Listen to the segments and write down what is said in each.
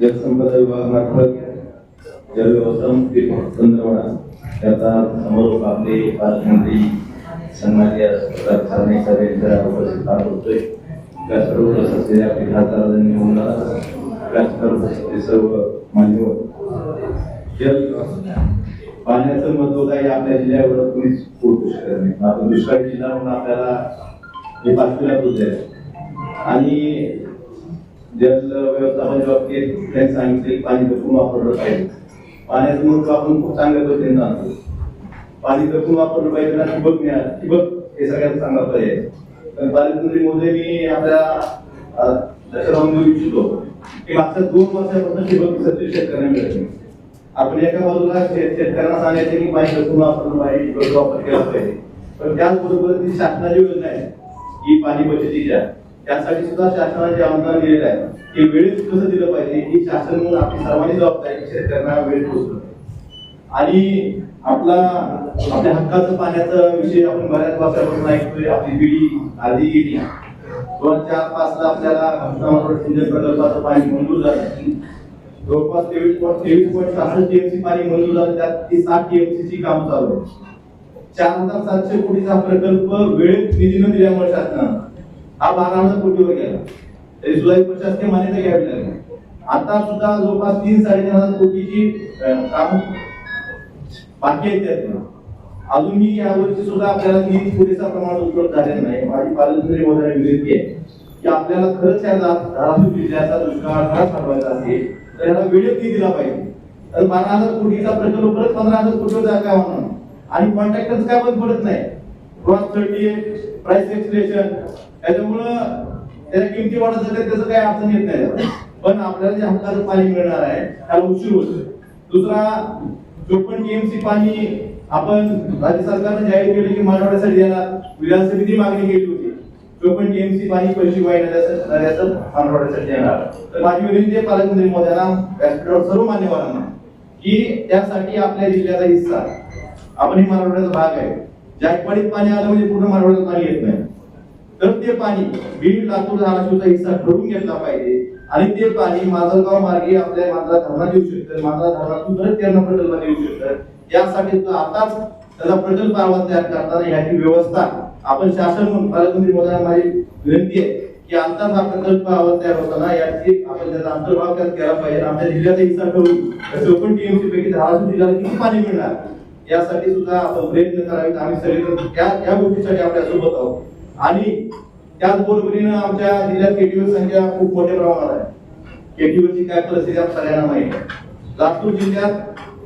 जलसंपदा विभागामार्फत जलव्यवस्थापन संदर्भात त्याचा समारोप आपले पालकमंत्री सन्मान्य सरकारने सभेच्या उपस्थित राहत होतोय. त्या सर्व असलेल्या आपले खासदारांनी होणार व्यासपीठावर उपस्थित सर्व मान्यवर जल पाण्याचं महत्त्व काही आपल्या जिल्ह्यावर? कोणीच पोहोचू शकत नाही. आपण दुष्काळी जिल्हा म्हणून आपल्याला हे पाचवीला होत आणि जल व्यवस्थापनाच्या बाबतीत त्यांनी सांगितले की पाणी जपून वापरलं पाहिजे. पाण्याचं महत्त्व आपण खूप चांगल्या पद्धतीने जाणतो. पाणी जपून वापरलं पाहिजे आणि ठिबक ठिबक हे सगळ्यात चांगला पर्याय पण पालकमंत्री मोदी मी आपल्या अं, देऊ इच्छितो की मागच्या दोन वर्षापासून ठिबक सत्य शेतकऱ्यांना मिळत नाही. आपण एका बाजूला शेत- शेतकऱ्यांना सांगायचे की पाणी जपून वापरलं पाहिजे ठिबक वापर केला पाहिजे. पण त्याचबरोबर जी शासनाची योजना आहे ही पाणी बचतीच्या. त्यासाठी सुद्धा शासनाचे अनुदान दिलेलं आहे की वेळेत कसं दिलं पाहिजे ही शासन म्हणून आपली सर्वांनी जबाबदारी शेतकऱ्यांना वेळेत पोहोचलो आणि आपला आपल्या हक्काचं पाण्याचा विषय आपण बऱ्याच वर्षापासून ऐकतोय आपली पिढी आधी गेली. दोन हजार चार पाच ला आपल्याला हंसामारोड सिंचन प्रकल्पाचं पाणी मंजूर झालं. जवळपास तेवीस पॉईंट तेवीस पॉईंट सहासष्ट टीएमसी पाणी मंजूर झालं त्यात ती सात टीएमसी ची काम चालू आहे चार हजार सातशे कोटीचा प्रकल्प वेळेत निधी न दिल्यामुळे शासनानं. हा बारा हजार कोटीवर गेला. तरी सुद्धा प्रशासकीय मान्यता घ्यावी लागली. आता सुद्धा जवळपास तीन साडेतीन हजार कोटीची काम बाकी आहेत त्यातनं अजूनही या वर्षी सुद्धा आपल्याला निधी पुरेसा प्रमाणात उपलब्ध झालेला नाही. माझी पालकमंत्री महोदयांना विनंती आहे की आपल्याला खरंच या धाराशिव जिल्ह्याचा दुष्काळ खराब ठरवायचा असेल तर याला वेळेत निधी दिला पाहिजे. तर बारा हजार कोटीचा प्रकल्प परत पंधरा हजार कोटीवर जागा होणार? आणि कॉन्ट्रॅक्टर्स काय बंद पडत नाही. क्रॉस थर्टी प्राइस एक्सप्रेशन त्याच्यामुळं त्याच्या किमती वाढत जातात त्याचं काही अडचण येत नाही. पण आपल्याला जे हक्काचं पाणी मिळणार आहे त्याला उशीर होतो दुसरा जो पण टीएमसी पाणी आपण राज्य सरकारने जाहीर केलं की मराठवाड्यासाठी याला विधानसभेची मागणी केली होती जो पण टीएमसी पाणी पैसे नद्याचं नद्याचं मराठवाड्यासाठी येणार तर माझी विनंती आहे पालकमंत्री मोद्याला व्यासपीठावर सर्व मान्यवरांना की त्यासाठी आपल्या जिल्ह्याचा हिस्सा आपण ही मराठवाड्याचा भाग आहे. जायकवाडीत पाणी आलं म्हणजे पूर्ण मराठवाड्यात पाणी येत नाही. तर ते पाणी बीड लातूर धाराशिवचा हिस्सा ठरवून घेतला पाहिजे. आणि ते पाणी माजलगाव मार्गे आपल्या मांजरा धरणात येऊ शकतं. मांजरा धरणातून परत त्यांना प्रकल्पात येऊ शकतं. यासाठी सुद्धा आताच त्याला प्रकल्प आवाज तयार करताना याची व्यवस्था आपण शासन म्हणून पालकमंत्री महोदयांना माझी विनंती आहे की आताच हा प्रकल्प आवाज तयार होताना याची आपण त्याचा अंतर्भाव त्यात केला पाहिजे. आपल्या जिल्ह्याचा हिस्सा ठरवून चौपन्न टीएमसी पैकी धाराशिव जिल्ह्याला किती पाणी मिळणार? यासाठी सुद्धा आपण प्रयत्न करावेत. आम्ही सगळे त्या या गोष्टीसाठी आपल्यासोबत आहोत. आणि त्याचबरोबरीनं आमच्या जिल्ह्यात केटीवर संख्या खूप मोठ्या प्रमाणात आहे. केटीओची काय परिस्थिती आपण सगळ्यांना माहिती आहे. लातूर जिल्ह्यात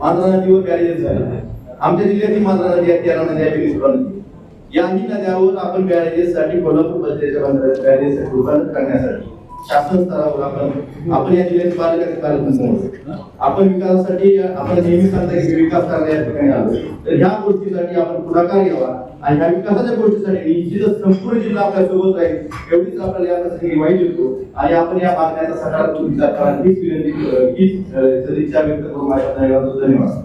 मांजरा नदीवर बॅरेजेस झाले आमच्या जिल्ह्यातही मांजरा नदी आहे तेरा नदी आहे पिंपळा नदी याही नद्यावर आपण बॅरेजेससाठी कोल्हापूर बंदरेच्या बॅरेजेस करण्यासाठी. शासन स्तरावर आपण आपण या जिल्ह्यात पालकाचे पालकमंत्री आपण विकासासाठी आपण नेहमी सांगता की विकास करायला या ठिकाणी आलो. तर ह्या गोष्टीसाठी आपण पुढाकार घ्यावा आणि ह्या विकासाच्या गोष्टीसाठी निश्चितच संपूर्ण जिल्हा आपल्यासोबत राहील एवढीच आपल्याला यासाठी वाईट येतो आणि आपण या मागण्याचा सकारात्मक विचार करा हीच विनंती हीच अं, सदिच्छा व्यक्त करून माझ्या धन्यवाद धन्यवाद.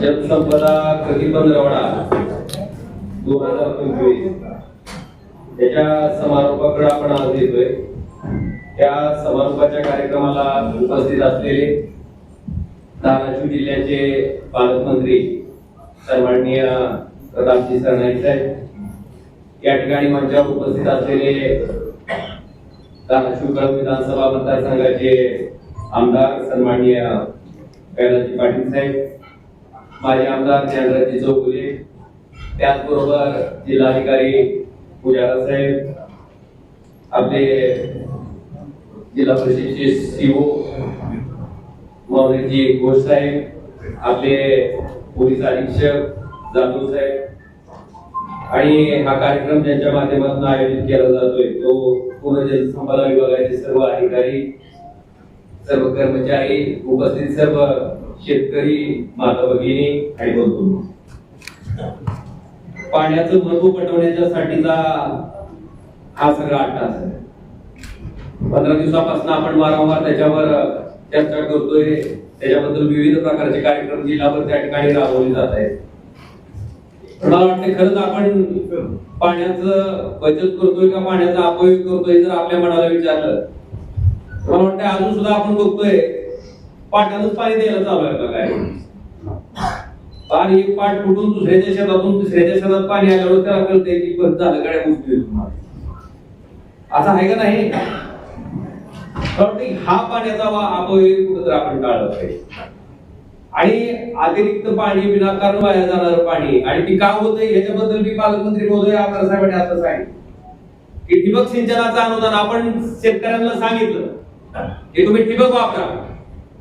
जलसंपदा कधी पण रवडा. दोन हजार पंचवीस त्याच्या समारोपाकडे आपण आज येतोय. त्या समारोपाच्या कार्यक्रमाला उपस्थित असलेले धाराशिव जिल्ह्याचे पालकमंत्री सन्माननीय प्रतापजी सरनाईक साहेब या ठिकाणी मंचावर उपस्थित असलेले धाराशिव कळम विधानसभा मतदारसंघाचे आमदार सन्माननीय कैलाजी पाटील साहेब माजी आमदार ज्ञानराजी चौगुले त्याचबरोबर जिल्हाधिकारी पुजारा साहेब आपले जिल्हा परिषदेचे सीओ मौर्यजी घोष साहेब आपले पोलीस अधीक्षक जाधव साहेब. आणि हा कार्यक्रम ज्यांच्या माध्यमातून आयोजित केला जातोय तो पुणे जनसंपदा विभागाचे सर्व अधिकारी सर्व कर्मचारी उपस्थित सर्व शेतकरी माता भगिनी आणि बंधू. पाण्याचं महत्त्व पटवण्याच्या साठीचा हा सगळा अट्टास आहे. पंधरा दिवसापासून आपण वारंवार त्याच्यावर चर्चा करतोय. त्याच्याबद्दल विविध प्रकारचे कार्यक्रम जिल्हाभर त्या ठिकाणी राबवले जात आहेत. मला वाटते खरंच आपण पाण्याचं बचत करतोय का पाण्याचा अपयोग करतोय जर आपल्या मनाला विचारलं मला वाटतं अजून सुद्धा आपण बघतोय पाण्यातच पाणी द्यायला चालू आहे का काय? पाणी एक पाठ फुटून दुसऱ्याच्या शेतातून तिसऱ्याच्या शेतात पाणी आल्यावर त्याला कळतंय की बस झालं गाड्या गोष्टी असं आहे का नाही? हा पाण्याचा वा अपव्यय कुठंतरी आपण टाळला पाहिजे आणि अतिरिक्त पाणी विनाकारण वाया जाणारं पाणी आणि ती का होत याच्याबद्दल मी पालकमंत्री महोदय आमदार साहेबांनी आता सांगितलं. की ठिबक सिंचनाचं अनुदान आपण शेतकऱ्यांना सांगितलं की तुम्ही ठिबक वापरा.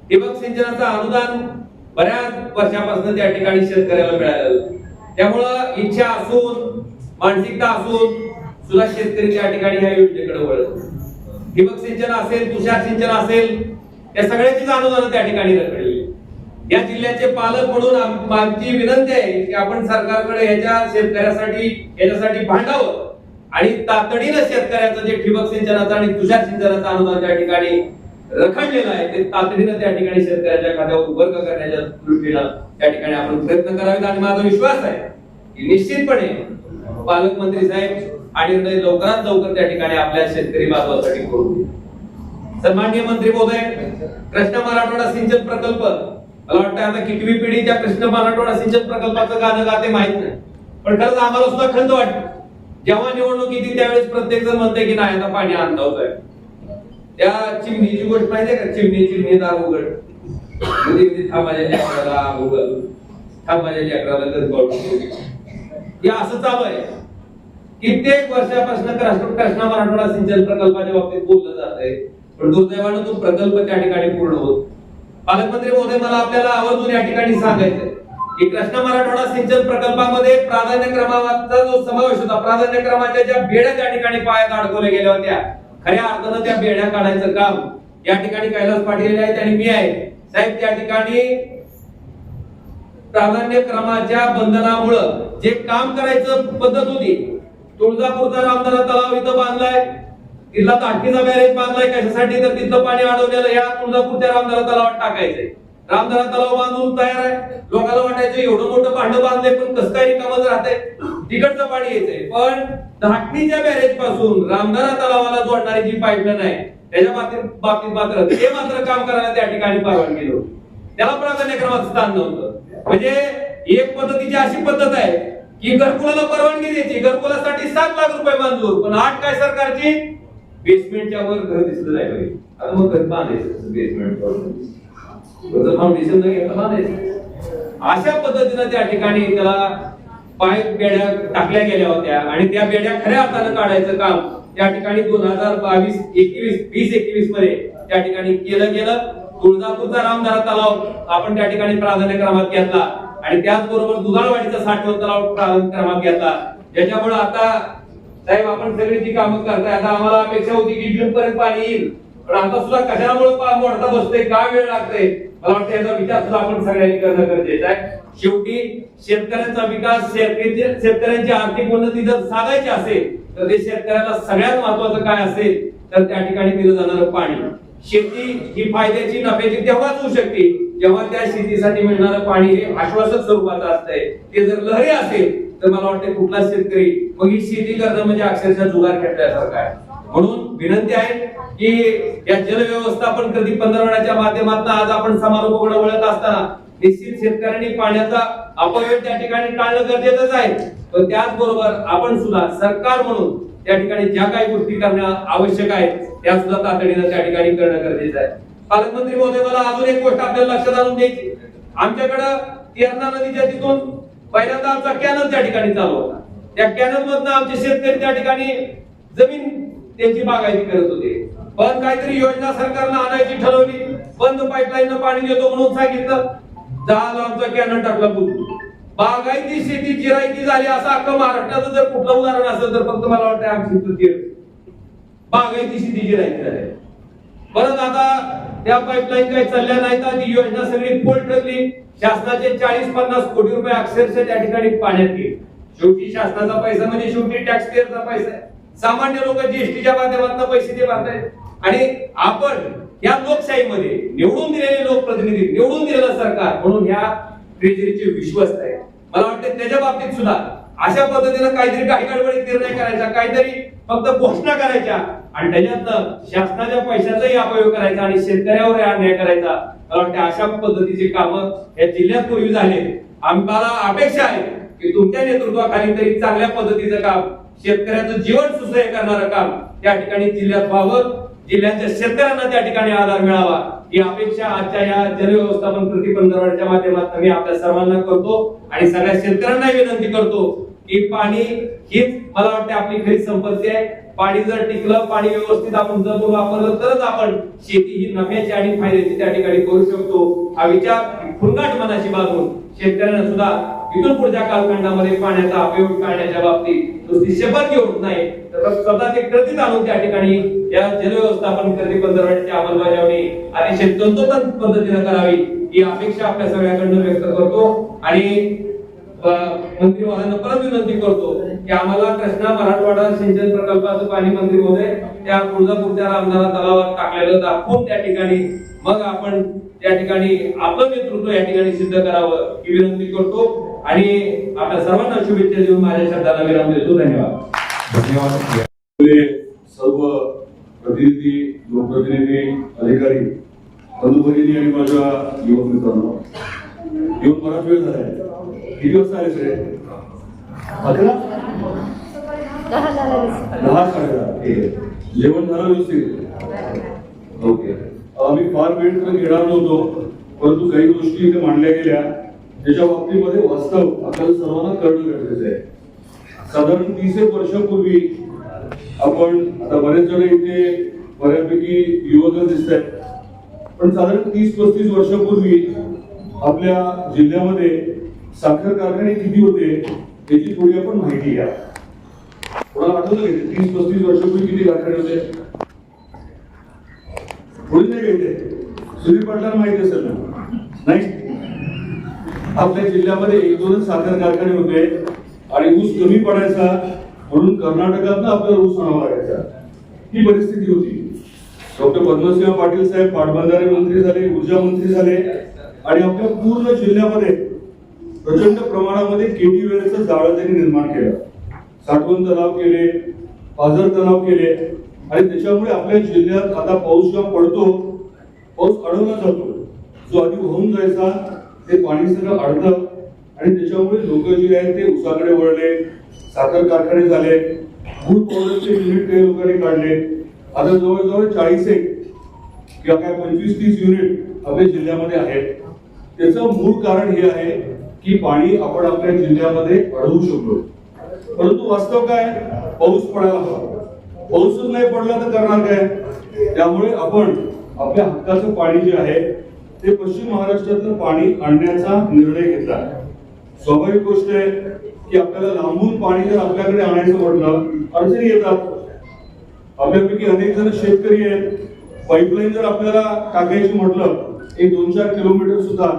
ठिबक सिंचनाचं अनुदान बऱ्याच वर्षापासून त्या ठिकाणी शेतकऱ्याला मिळालेलं त्यामुळं इच्छा असून मानसिकता असून सुद्धा शेतकरी त्या ठिकाणी ह्या योजनेकडे वळत ठिबक सिंचन असेल तुषार सिंचन असेल या सगळ्याचीच अनुदान त्या ठिकाणी रखडलेली या जिल्ह्याचे पालक म्हणून आमची विनंती आहे की आपण सरकारकडे याच्या शेतकऱ्यासाठी याच्यासाठी भांडावं. आणि तातडीनं शेतकऱ्याचं जे ठिबक सिंचनाचं आणि तुषार सिंचनाचं अनुदान त्या ठिकाणी रखडलेलं आहे. ते तातडीनं त्या ठिकाणी शेतकऱ्याच्या खात्यावर उभं करण्याच्या दृष्टीनं त्या ठिकाणी आपण प्रयत्न करावेत आणि माझा विश्वास आहे की निश्चितपणे पालकमंत्री साहेब आणि निर्णय लवकरात लवकर त्या ठिकाणी आपल्या शेतकरी बांधवासाठी करू सन्माननीय मंत्री महोदय कृष्ण मराठवाडा सिंचन प्रकल्प. मला वाटतं आता कितवी पिढी त्या कृष्ण मराठवाडा सिंचन प्रकल्पाचं गाणं गाते माहीत नाही. पण खरंच आम्हाला सुद्धा खंत वाटते. जेव्हा निवडणूक येते त्यावेळेस प्रत्येक जण म्हणते की नाही आता पाणी आणता होत आहे त्या चिमणीची गोष्ट माहितीये का? चिमणी चिमणी उघड. म्हणजे थांबाच्या लेकराला उघड. थांबाच्या लेकराला घर हे असं चालू आहे. कित्येक वर्षापासून कृष्णा मराठवाडा सिंचन प्रकल्पाच्या बाबतीत बोललं जात आहे. पण दुर्दैवानं तो प्रकल्प त्या ठिकाणी पूर्ण होत पालकमंत्री महोदय मला आपल्याला आवर्जून या ठिकाणी सांगायचंय की कृष्णा मराठवाडा सिंचन प्रकल्पामध्ये प्राधान्य क्रमांकाचा जो समावेश होता प्राधान्य क्रमाच्या ज्या भेड त्या ठिकाणी पायात अडकवल्या गेल्या होत्या. खऱ्या अर्थानं त्या बेड्या काढायचं काम. या ठिकाणी कैलास पाटील आहेत आणि मी आहे. साहेब त्या ठिकाणी प्राधान्य क्रमाच्या बंधनामुळं जे काम करायचं पद्धत होती तुळजापूरचा रामदारा तलाव इथं बांधलाय. तिथला ताटकीचा बॅरेज बांधलाय. कशासाठी? तर तिथलं पाणी अडवलेलं या तुळजापूरच्या रामदारा तलावात टाकायचंय. रामदारा तलाव बांधून तयार आहे. लोकांना वाटायचं एवढं मोठं भांडं बांधलंय पण कसं काही रिकामच राहते तिकडचं पाणी येते पण धाटणीच्या बॅरेजपासून रामदारा तलावाला जोडणारी जी पाईपलाईन आहे त्याच्या बाबतीत बाबतीत मात्र ते मात्र काम करायला त्या ठिकाणी परवानगी होती. त्याला प्राधान्यक्रमाचं स्थान नव्हतं. म्हणजे एक पद्धतीची अशी पद्धत आहे की घरकुलाला परवानगी द्यायची. घरकुलासाठी सात लाख रुपये मंजूर. पण आठ काय सरकारची? बेसमेंटच्या वर घर दिसलं जायला पाहिजे आता मग घर बांधायचं बेसमेंट फाउंडेशन घेतलं अशा पद्धतीनं त्या ठिकाणी त्याला पाय बेड्या टाकल्या गेल्या होत्या. आणि त्या बेड्या खऱ्या अर्थानं काढायचं काम त्या ठिकाणी दोन हजार बावीस एकवीस वीस एकवीसमध्ये त्या ठिकाणी केलं गेलं. तुळजापूरचा रामधारा तलाव आपण त्या ठिकाणी प्राधान्य क्रमांक घेतला. आणि त्याचबरोबर दुधाळवाडीचा साठवण तलाव प्राधान्य क्रमांक घेतला. ज्याच्यामुळे आता साहेब आपण सगळी जी कामं करताय आता आम्हाला अपेक्षा होती की जून पर्यंत पाणी येईल. पण आता सुद्धा कशामुळे पाणी मोडता बसते का वेळ लागतोय? मला वाटतं याचा विचार सुद्धा आपण सगळ्यांनी करणं गरजेचं आहे. शेवटी शेतकऱ्यांचा विकास शेतकरी शेतकऱ्यांची आर्थिक उन्नती जर साधायची असेल तर ते शेतकऱ्याला सगळ्यात महत्वाचं काय असेल तर त्या ठिकाणी दिलं जाणारं पाणी. शेती ही फायद्याची नफ्याची तेव्हाच होऊ शकते जेव्हा त्या शेतीसाठी मिळणारं पाणी हे आश्वासक स्वरूपाचं असतंय. ते जर लहरी असेल तर मला वाटतं कुठला शेतकरी मग ही शेती करणं म्हणजे अक्षरशः जुगार खेळल्यासारखं आहे. म्हणून विनंती आहे की या जलव्यवस्थापन कधी पंधरवड्याच्या माध्यमातून आज आपण समारोपाकडे वळत असताना निश्चित शेतकऱ्यांनी पाण्याचा अपव्यय त्या ठिकाणी टाळणं गरजेचंच आहे. पण त्याचबरोबर आपण सुद्धा सरकार म्हणून त्या ठिकाणी ज्या काही गोष्टी करणं आवश्यक आहेत त्या सुद्धा तातडीनं त्या ठिकाणी करणं गरजेचं आहे. पालकमंत्री महोदय मला अजून एक गोष्ट आपल्याला लक्षात आणून द्यायची आमच्याकडं तेरणा नदीच्या तिथून पहिल्यांदा आमचा कॅनल त्या ठिकाणी चालू होता. त्या कॅनल मधनं आमचे शेतकरी त्या ठिकाणी जमीन त्यांची बागायती करत होते. पण काहीतरी योजना सरकारनं आणायची ठरवली. बंद पाईपलाईन पाणी देतो म्हणून सांगितलं. झालं आमचा कॅनल टाकला बुद्ध बागायती शेती जिरायती झाली असं अख्खं महाराष्ट्राचं जर कुठलं उदाहरण असेल तर फक्त मला वाटतं आमची तृतीय बागायती शेती जिरायती झाली. परत आता त्या पाईपलाईन काही चालल्या नाहीत ती योजना सगळी फोल ठरली. शासनाचे चाळीस पन्नास कोटी रुपये अक्षरशः त्या ठिकाणी पाण्यात गेले. शेवटी शासनाचा पैसा म्हणजे शेवटी टॅक्स पेअरचा पैसा आहे. सामान्य लोक जीएसटीच्या माध्यमातून पैसे ते भरतायत. आणि आपण या लोकशाहीमध्ये निवडून दिलेले लोकप्रतिनिधी निवडून दिलेलं सरकार म्हणून ह्या ट्रेजरीचे विश्वस्त आहे. मला वाटतं त्याच्या बाबतीत सुद्धा अशा पद्धतीनं काहीतरी काही गडबडीत निर्णय करायचा काहीतरी फक्त घोषणा करायच्या आणि त्याच्यातनं शासनाच्या पैशाचाही अपयोग करायचा आणि शेतकऱ्यावर अन्याय करायचा. मला वाटतं अशा पद्धतीची कामं या जिल्ह्यात पूर्वी झाले आम्हाला अपेक्षा आहे की तुमच्या नेतृत्वाखाली तरी चांगल्या पद्धतीचं काम शेतकऱ्याचं जीवन सुसह्य करणारं काम त्या ठिकाणी जिल्ह्यात व्हावं. जिल्ह्याच्या शेतकऱ्यांना त्या ठिकाणी आधार मिळावा. ही अपेक्षा आजच्या या जलव्यवस्थापन कृती पंधरवड्याच्या माध्यमातून मी आपल्या सर्वांना करतो आणि सगळ्या शेतकऱ्यांना विनंती करतो की पाणी हीच मला वाटते आपली खरी संपत्ती आहे. पाणी जर टिकलं पाणी व्यवस्थित आपण जर वापरलं तरच आपण शेती ही नफ्याची आणि फायद्याची त्या ठिकाणी करू शकतो. हा विचार फुलगाट मनाशी बाजून शेतकऱ्यांना सुद्धा इथून कालखंडामध्ये पाण्याचा अपयोग टाळण्याच्या बाबतीत नुसती शपथ घेऊन नाही तर स्वतःचे कृतीत आणून त्या ठिकाणी या जलव्यवस्थापन कृती पंधरवड्याची अंमलबजावणी अतिशय तंतोतंत पद्धतीने करावी ही अपेक्षा आपल्या सगळ्याकडनं व्यक्त करतो आणि मंत्री महोदयांना परत विनंती करतो की आम्हाला कृष्णा मराठवाडा सिंचन प्रकल्पाचं पाणी मंत्री महोदय त्या तुळजापूरच्या रामदारा तलावात टाकलेलं दाखवून त्या ठिकाणी मग आपण त्या ठिकाणी आपलं नेतृत्व या ठिकाणी सिद्ध करावं ही विनंती करतो. आणि आपल्या सर्वांना शुभेच्छा देऊन माझ्या शब्दाला विराम देतो. धन्यवाद. धन्यवाद. सर्व प्रतिनिधी लोकप्रतिनिधी अधिकारी बंधू आणि माझ्या युवक मित्रांनो येऊन बराच वेळ झालाय किती वाजता आले सगळे? अकरा? दहा जेवण झालं व्यवस्थित? ओके. आम्ही फार वेळ तर घेणार नव्हतो परंतु काही गोष्टी इथे मांडल्या गेल्या. त्याच्या बाबतीमध्ये वास्तव आपल्याला सर्वांना कळणं गरजेचं आहे. साधारण तीस एक वर्षापूर्वी आपण आता बरेच जण इथे बऱ्यापैकी युवक दिसत आहेत पण साधारण तीस पस्तीस वर्षापूर्वी आपल्या जिल्ह्यामध्ये साखर कारखाने किती होते याची थोडी आपण माहिती घ्या. कोणाला आठवलं का तीस पस्तीस वर्षापूर्वी किती कारखाने होते? थोडी नाही काही सुधीर पाटलांना माहिती असेल ना? नाही आपल्या जिल्ह्यामध्ये एक दोनच साखर कारखाने होते आणि ऊस कमी पडायचा म्हणून कर्नाटकात आपल्याला ऊस आणावा लागायचा. ही परिस्थिती होती. डॉक्टर पद्मसिंह पाटील साहेब पाटबंधारे मंत्री झाले ऊर्जा मंत्री झाले आणि आपल्या पूर्ण जिल्ह्यामध्ये प्रचंड प्रमाणामध्ये केटी वेळेचं जाळं त्यांनी निर्माण केलं. साठवण तलाव केले पाझर तलाव केले आणि त्याच्यामुळे आपल्या जिल्ह्यात आता पाऊस जेव्हा पडतो पाऊस अडवला जातो. जो आधी वाहून जायचा ते पाणी सगळं अडतं आणि त्याच्यामुळे लोक जे आहेत ते उसाकडे वळले साखर कारखाने झाले गुड पावडरचे युनिट काही लोकांनी काढले. आता जवळजवळ चाळीस एक किंवा काय पंचवीस तीस युनिट आपल्या जिल्ह्यामध्ये आहेत. त्याचं मूळ कारण हे आहे की पाणी आपण आपल्या जिल्ह्यामध्ये अडवू शकलो. परंतु वास्तव काय? पाऊस पडायला हवा. पाऊसच नाही पडला तर करणार काय? त्यामुळे आपण आपल्या हक्काचं पाणी जे आहे ते पश्चिम महाराष्ट्रातलं पाणी आणण्याचा निर्णय घेतला. स्वाभाविक गोष्ट आहे की आपल्याला लांबून पाणी जर आपल्याकडे आणायचं म्हटलं अडचणी येतात. आपल्यापैकी अनेक जण शेतकरी आहेत. पाईपलाईन जर आपल्याला टाकायची म्हटलं एक दोन चार किलोमीटर सुद्धा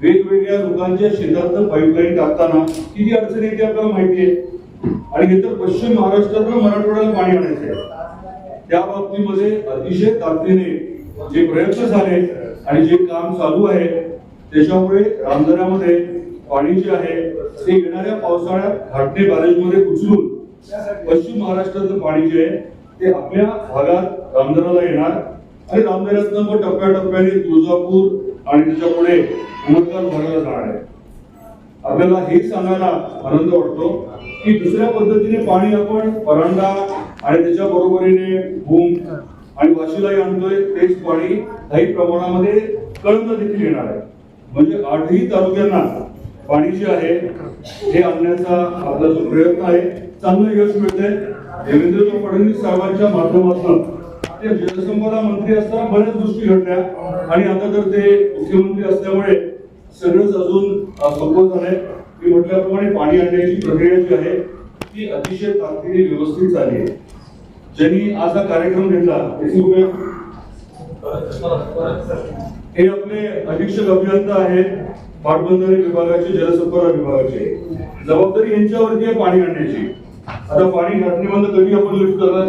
वेगवेगळ्या लोकांच्या शेतात पाईपलाईन टाकताना किती अडचण येते आपल्याला माहिती आहे? आणि हे तर पश्चिम महाराष्ट्रातलं मराठवाड्याला पाणी आणायचं आहे. त्या बाबतीमध्ये अतिशय ताकदीने जे प्रयत्न झाले आणि जे काम चालू आहे त्याच्यामुळे रामदऱ्यामध्ये पाणी जे आहे ते येणाऱ्या पावसाळ्यात घाटणे बॅरेजमध्ये उचलून पश्चिम महाराष्ट्रातलं पाणी जे आहे ते आपल्या भागात रामदराला येणार. आणि रामदऱ्यातनं मग टप्प्याटप्प्याने तुळजापूर आणि त्याच्या पुढे उमरगाव जाणार आहे. आपल्याला हे सांगायला आनंद वाटतो की दुसऱ्या पद्धतीने पाणी आपण परांडा आणि त्याच्या बरोबरीने भूम आणि वाशीलाही आणतोय तेच पाणी काही प्रमाणामध्ये कळंब देखील येणार आहे. म्हणजे आठही तालुक्यांना पाणी जे आहे हे आणण्याचा आपला जो प्रयत्न आहे चांगलं यश मिळतंय. देवेंद्र फडणवीस साहेबांच्या माध्यमातून ते जलसंपदा मंत्री असताना बऱ्याच गोष्टी घडल्या. आणि आता तर ते मुख्यमंत्री असल्यामुळे सगळंच अजून सोपं झालंय. मी म्हटल्याप्रमाणे पाणी आणण्याची प्रक्रिया जी आहे ती अतिशय ताकदीने व्यवस्थित झाली आहे. ज्यांनी आज हा कार्यक्रम घेतला हे आपले अधीक्षक अभियंता आहेत पाटबंधारे विभागाचे जलसंपदा विभागाचे. जबाबदारी यांच्यावरती आहे पाणी आणण्याची. आता पाणी घाटणीमधनं कधी आपण लिफ्ट करणार?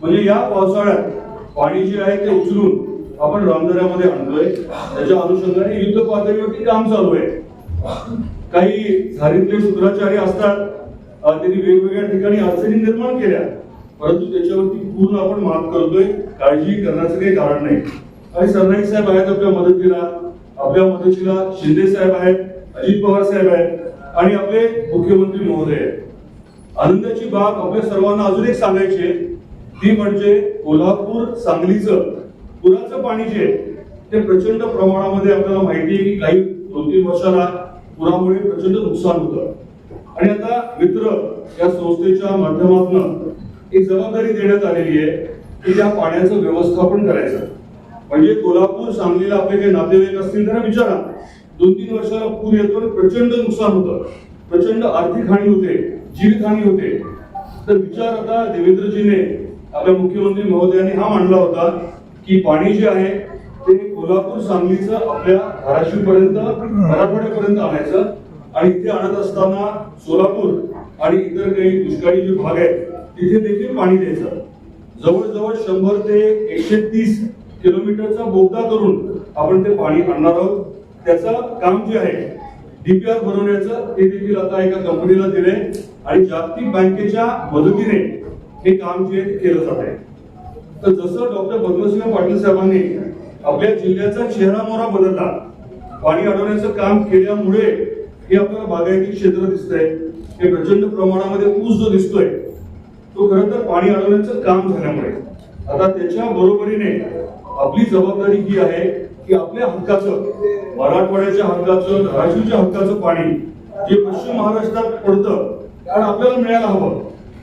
म्हणजे या पावसाळ्यात पाणी जे आहे ते उचलून आपण रामदऱ्यामध्ये आणतोय. त्याच्या अनुषंगाने युद्ध पातळीवरती काम चालू आहे. काही झारीतले शुक्राचार्य असतात. त्यांनी वेगवेगळ्या ठिकाणी अडचणी निर्माण केल्या. परंतु त्याच्यावरती पूर्ण आपण मात करतोय काळजी करण्याचं काही कारण नाही. आणि सरनाईक साहेब आहेत आपल्या मदतीला आपल्या मदतीला शिंदे साहेब आहेत अजित पवार साहेब आहेत आणि आपले मुख्यमंत्री महोदय आहेत. आनंदाची बाब आपल्या सर्वांना अजून एक सांगायची ती म्हणजे कोल्हापूर सांगलीचं पुराचं पाणी जे आहे ते प्रचंड प्रमाणामध्ये आपल्याला माहिती आहे की काही दोन तीन वर्षाला पुरामुळे प्रचंड नुकसान होतं. आणि आता मित्र या संस्थेच्या माध्यमातून एक जबाबदारी देण्यात आलेली आहे की त्या पाण्याचं व्यवस्थापन करायचं. म्हणजे कोल्हापूर सांगलीला आपले काही नातेवाईक असतील त्यांना विचारा. दोन तीन वर्षाला पूर येतो आणि प्रचंड नुकसान होतं. प्रचंड आर्थिक हानी होते जीवितहानी होते. तर विचार आता देवेंद्रजीने आपल्या मुख्यमंत्री महोदयांनी हा मांडला होता की पाणी जे आहे ते कोल्हापूर सांगलीचं आपल्या धाराशिव पर्यंत मराठवाड्यापर्यंत आणायचं. आणि इथे आणत असताना सोलापूर आणि इतर काही दुष्काळी जे भाग आहेत तिथे देखील पाणी द्यायचं. जवळजवळ शंभर ते एकशे तीस किलोमीटरचा बोगदा करून आपण ते पाणी आणणार आहोत. त्याचं काम जे आहे डीपीआर बनवण्याचं ते देखील आता एका कंपनीला दिले आणि जागतिक बँकेच्या मदतीने हे काम जे केलं जात आहे. तर जसं डॉक्टर भगवतसिंह पाटील साहेबांनी आपल्या जिल्ह्याचा चेहरा मोहरा बदलला पाणी अडवण्याचं काम केल्यामुळे हे आपल्याला बागायती क्षेत्र दिसतंय. हे प्रचंड प्रमाणामध्ये ऊस जो दिसतोय तो खरं तर पाणी अडवण्याचं काम झाल्यामुळे. आता त्याच्या बरोबरीने आपली जबाबदारी ही आहे की आपल्या हक्काचं मराठवाड्याच्या हक्काचं धाराशिवच्या हक्काचं पाणी जे पश्चिम महाराष्ट्रात पडतं कारण आपल्याला मिळायला हवं.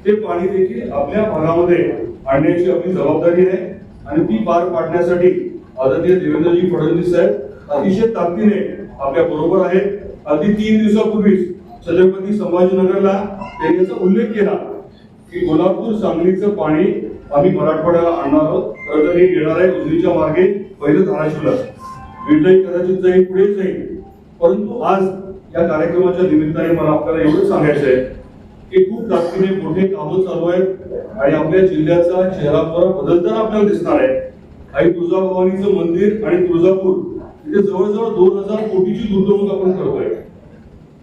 ते पाणी देखील आपल्या भागामध्ये आणण्याची आपली जबाबदारी आहे. आणि ती पार पाडण्यासाठी आदरणीय देवेंद्रजी फडणवीस साहेब अतिशय ताकदीने आपल्या बरोबर आहेत. अगदी तीन दिवसापूर्वीच छत्रपती संभाजीनगरला त्यांनी याचा उल्लेख केला. की कोल्हापूर सांगलीचं पाणी आम्ही मराठवाड्याला आणणार आहोत. खरं तर हे येणार आहे उजनीच्या मार्गे पहिलं धाराशिवला बीडलाही कदाचित जाईल पुढे जाईल. परंतु आज या कार्यक्रमाच्या निमित्ताने मला आपल्याला एवढं सांगायचं आहे की खूप ताकदीने मोठे कामं चालू आहेत आणि आपल्या जिल्ह्याचा चेहरा मोहरा बदलताना आपल्याला दिसणार आहे. आई तुळजाभवानीचं मंदिर आणि तुळजापूर इथे जवळजवळ दोन हजार कोटीची गुंतवणूक आपण करतोय.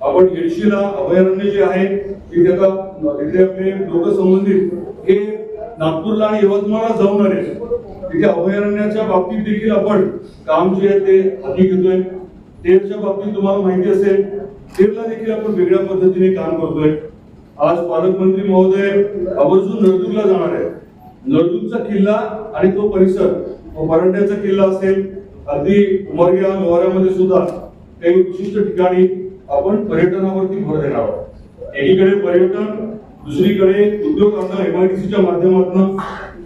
आपण येडशीला अभयारण्य जे आहे तिथे त्याचा तिथे आपले लोक संबंधित हे नागपूरला आणि यवतमाळला जाऊन आले. तिथे अभयारण्याच्या बाबतीत देखील आपण काम जे आहे ते हाती घेतोय. तेरच्या बाबतीत तुम्हाला माहिती असेल तेरला देखील आपण वेगळ्या पद्धतीने काम करतोय. आज पालकमंत्री महोदय आवर्जून नळदुर्गला जाणार आहे नळदुर्गचा किल्ला आणि तो परिसर परांड्याचा किल्ला असेल अगदी उमरग्या लोहऱ्यामध्ये सुद्धा काही विशिष्ट ठिकाणी आपण पर्यटनावरती भर देणार आहोत. एकीकडे पर्यटन दुसरीकडे उद्योगांना एमआयडीसीच्या माध्यमातून.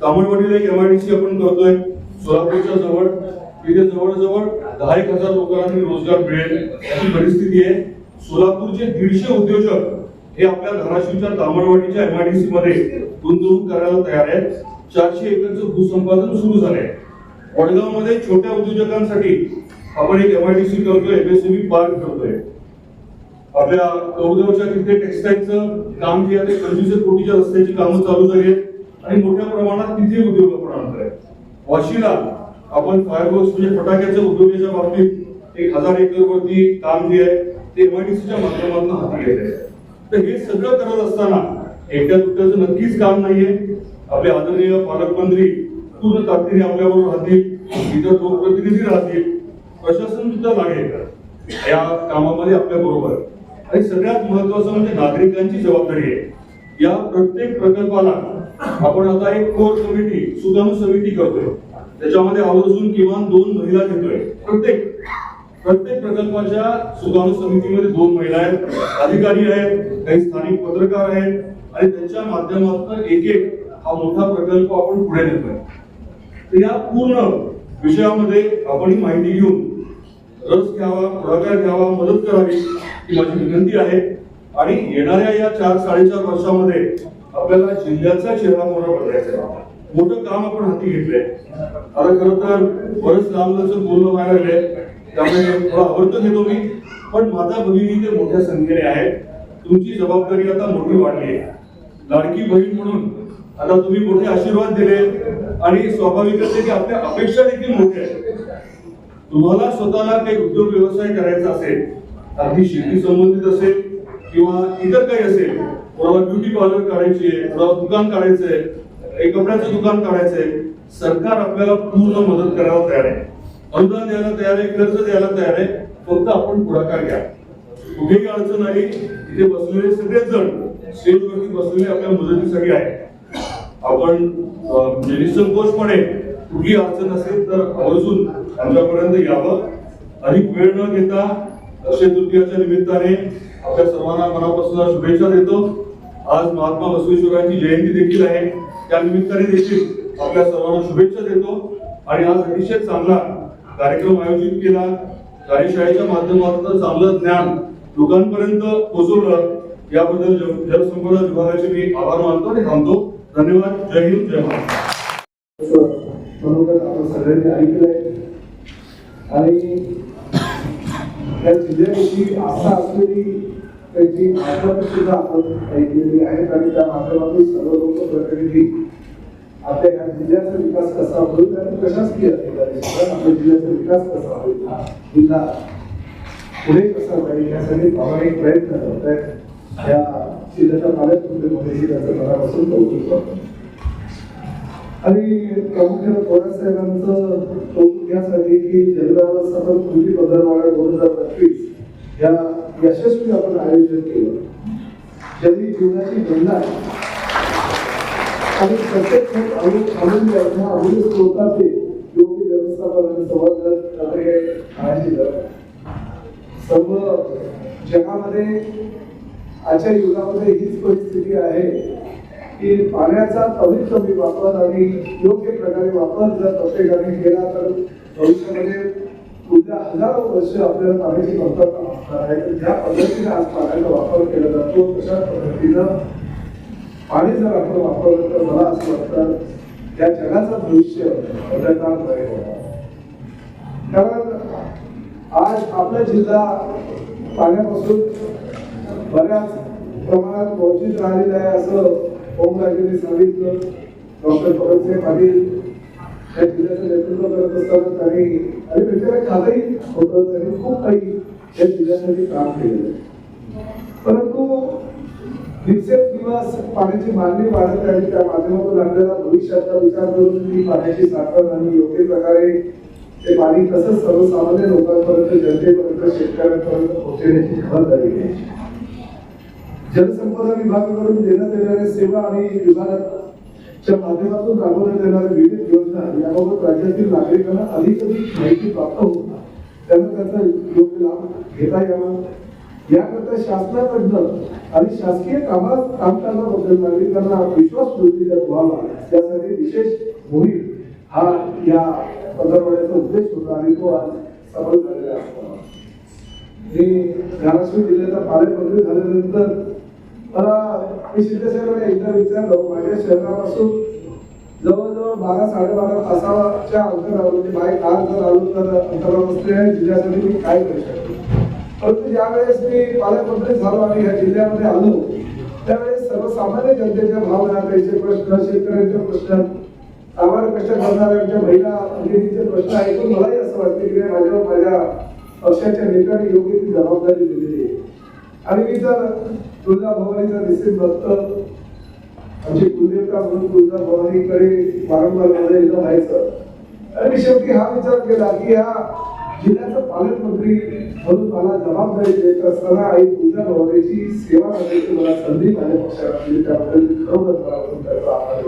तामिळवाडीला एक एमआयडीसी आपण करतोय सोलापूरच्या जवळ. तिथे जवळजवळ दहा एक हजार लोकांना रोजगार मिळेल अशी परिस्थिती आहे. सोलापूरचे दीडशे उद्योजक हे आपल्या धाराशिवच्या तामिळवाडीच्या एमआयडीसी मध्ये गुंतवणूक करायला तयार आहेत. चारशे एकरचं भूसंपादन सुरू झालंय. वडगावमध्ये छोट्या उद्योजकांसाठी आपण एक एमआयडीसी करतोय एमएसएमई पार्क करतोय. आपल्या कौदवच्या तिथे टेक्सटाईलचं काम जे आहे ते पंचवीस कोटीच्या रस्त्याची कामं चालू झाली आहेत. आणि मोठ्या प्रमाणात तिथे उद्योग आपण आहे वाशीला आपण फायरवर्क्स म्हणजे फटाक्याच्या उद्योगाच्या बाबतीत एक हजार एकर वरती काम जे आहे ते एमआयडीसीच्या माध्यमातून हाती घेत आहे. तर हे सगळं करत असताना एकट्या दुट्याचं नक्कीच काम नाहीये. आपले आदरणीय पालकमंत्री पूर्ण ताकदीने आपल्याबरोबर राहतील. इतर लोकप्रतिनिधी राहतील. प्रशासन सुद्धा लागेल या कामामध्ये आपल्या बरोबर आणि सगळ्यात महत्वाचं म्हणजे नागरिकांची जबाबदारी आहे. या प्रत्येक प्रकल्पाला आपण आता एक कोर कमिटी सुकाणू समिती करतोय. त्याच्यामध्ये आवर्जून किमान दोन महिला घेतोय. प्रत्येक प्रत्येक प्रकल्पाच्या सुकाणू समितीमध्ये दोन महिला आहेत. अधिकारी आहेत काही स्थानिक पत्रकार आहेत. आणि त्यांच्या माध्यमातून एक एक हा मोठा प्रकल्प आपण पुढे नेतोय. तर या पूर्ण विषयामध्ये आपण ही माहिती घेऊन रस घ्यावा पुढाकार घ्यावा मदत करावी ही माझी विनंती आहे. आणि येणाऱ्या या चार साडेचार वर्षामध्ये आपल्याला जिल्ह्याचा चेहरा मोहरा बदलायचा मोठं काम आपण हाती घेतलंय. आता खरं तर बरंच लांबलचं बोलणं व्हायला त्यामुळे थोडा आवर्त घेतो मी. पण माता भगिनी ते मोठ्या संख्येने आहेत. तुमची जबाबदारी आता मोठी वाढली आहे. लाडकी बहीण म्हणून आता तुम्ही मोठे आशीर्वाद दिले आणि स्वाभाविकच आहे की आपल्या अपेक्षा देखील मोठ्या आहेत. तुम्हाला स्वतःला काही उद्योग व्यवसाय करायचा असेल अगदी शेती संबंधित असेल किंवा इतर काही असेल कोणाला ब्युटी पार्लर काढायची आहे कोणाला दुकान काढायचं आहे कपड्याचं दुकान काढायचंय सरकार आपल्याला पूर्ण मदत करायला तयार आहे. अनुदान द्यायला तयार आहे कर्ज द्यायला तयार आहे फक्त आपण पुढाकार घ्या. कुठेही अडचण आली इथे बसलेले सगळेच जण स्टेजवरती बसलेले आपल्या मदतीसाठी आहे आपण म्हणजे निसंकोचपणे कुठली अडचण असेल तर आवर्जून आमच्यापर्यंत यावं. अधिक वेळ न घेता अक्षय तृतीयाच्या निमित्ताने आपल्या सर्वांना मनापासून शुभेच्छा देतो. आज महात्मा बसवेश्वरांची जयंती देखील आहे. त्या निमित्ताने देखील आपल्या सर्वांना शुभेच्छा देतो. आणि आज अतिशय चांगला कार्यक्रम आयोजित केला. कार्यशाळेच्या माध्यमातून चांगलं ज्ञान लोकांपर्यंत पोहोचवलं. याबद्दल जलसंपदा विभागाचे मी आभार मानतो आणि थांबतो. धन्यवाद. जय हिंद. जय महाराष्ट्र. मनोगत आपण सगळ्यांनी ऐकलंय. आणि त्या जिल्ह्याविषयी आस्था असलेली त्यांची भाषण सुद्धा आपण ऐकलेली आहेत आणि त्या माध्यमातून सर्व लोक प्रतिनिधी आपल्या ह्या जिल्ह्याचा विकास कसा होईल आणि प्रशासकीय अधिकारी आपल्या जिल्ह्याचा विकास कसा होईल? हा जिल्हा पुढे कसा जाईल यासाठी प्रामाणिक प्रयत्न करत आहेत या जिल्ह्याच्या पालकमंत्रीमध्येही त्याचं मनापासून कौतुक करतो. आणि प्रामुख्यानं पवार साहेबांचं कौतुक यासाठी की जलव्यवस्थापन कृती पंधरवाडा दोन हजार पंचवीस या यशस्वी आपण आयोजन केलं. जली जीवनाची गणना आणि प्रत्येक थेट अमूल अमूल्य स्रोताचे योग्य व्यवस्थापन आणि संवर्धन करणे हे सर्व जगामध्ये आजच्या युगामध्ये हीच परिस्थिती आहे की पाण्याचा कमीत कमी वापर आणि योग्य प्रकारे वापर जर प्रत्येकाने केला तर भविष्यामध्ये पुढच्या हजारो वर्ष आपल्याला पाण्याची कमतरता असणार आहे. तर ज्या पद्धतीने आज पाण्याचा वापर केला जातो तशा पद्धतीनं पाणी जर आपण वापरलं तर मला असं वाटतं या जगाचं भविष्य बदलणार नाही. कारण आज आपला जिल्हा पाण्यापासून बऱ्याच प्रमाणात वंचित राहिलेला आहे असं ओमराजेंनी सांगितलं. डॉक्टर भगतसिंग पाटील जिल्ह्याचं नेतृत्व करत असताना त्यांनी आणि होतं. त्यांनी खूप काही या जिल्ह्यासाठी काम केलेलं परंतु दिवसेंदिवस पाण्याची मागणी वाढत आहे. त्या माध्यमातून आपल्याला भविष्याचा विचार करून ती पाण्याची साठवण आणि योग्य प्रकारे ते पाणी कसं सर्वसामान्य लोकांपर्यंत जनतेपर्यंत शेतकऱ्यांपर्यंत पोहोचण्याची खबरदारी घ्यायची. जलसंपदा विभागाकडून देण्यात येणाऱ्या सेवा आणि विभागात च्या माध्यमातून राबवण्यात येणाऱ्या विविध योजना याबाबत राज्यातील नागरिकांना अधिक अधिक माहिती प्राप्त होत त्यांना त्याचा योग्य लाभ घेता यावा. याकरता शासनाकडनं आणि शासकीय कामात कामकाजाबद्दल नागरिकांना विश्वास वृद्धी व्हावा. त्यासाठी विशेष मोहीम हा या पंधरवड्याचा उद्देश होता आणि तो आज सफल झालेला असतो मी धाराशिव जिल्ह्याचा पालकमंत्री झाल्यानंतर मला मी शिंदे साहेबांना एकदा विचारलो माझ्या शहरापासून जवळजवळ बारा साडेबारा तासाच्या अंतरावर म्हणजे बाय कार जर आलो तर अंतरावर असलेल्या जिल्ह्यासाठी मी काय करू शकतो? परंतु ज्यावेळेस मी पालकमंत्री झालो आणि ह्या जिल्ह्यामध्ये आलो त्यावेळेस सर्वसामान्य जनतेच्या भावना त्यांचे प्रश्न शेतकऱ्यांचे प्रश्न आम्हाला कष्ट करणाऱ्यांच्या महिला भगिनीचे प्रश्न ऐकून मलाही असं वाटते की माझ्या माझ्यावर माझ्या पक्षाच्या नेत्यांनी योग्य ती जबाबदारी दिलेली आहे. आणि मी जर तुळजा भवानीचा निश्चित भक्त आमची कुलदेवता म्हणून तुळजा भवानीकडे वारंवार मला व्हायचं. आणि मी शेवटी हा विचार केला की या जिल्ह्याचा पालकमंत्री म्हणून मला जबाबदारी देत असताना आई तुळजा भवानीची सेवा करण्याची मला संधी माझ्या पक्षाला दिली त्याबद्दल मी खरोखर मला त्याचा आभार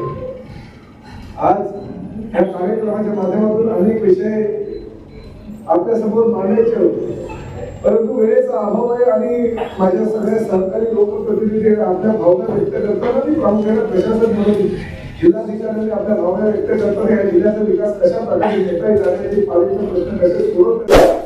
आज या कार्यक्रमाच्या माध्यमातून अनेक विषय आपल्यासमोर मांडायचे होते. परंतु वेळेचा अभाव आहे आणि माझ्या सगळ्या सहकारी लोकप्रतिनिधी आपल्या भावना व्यक्त करताना मी प्रामुख्याने प्रशासन म्हणून जिल्हाधिकाऱ्यांनी आपल्या भावना व्यक्त करताना या जिल्ह्याचा विकास कशा प्रकारे घेता येईल आणि पाण्याचे प्रश्न कसे सोडवता येईल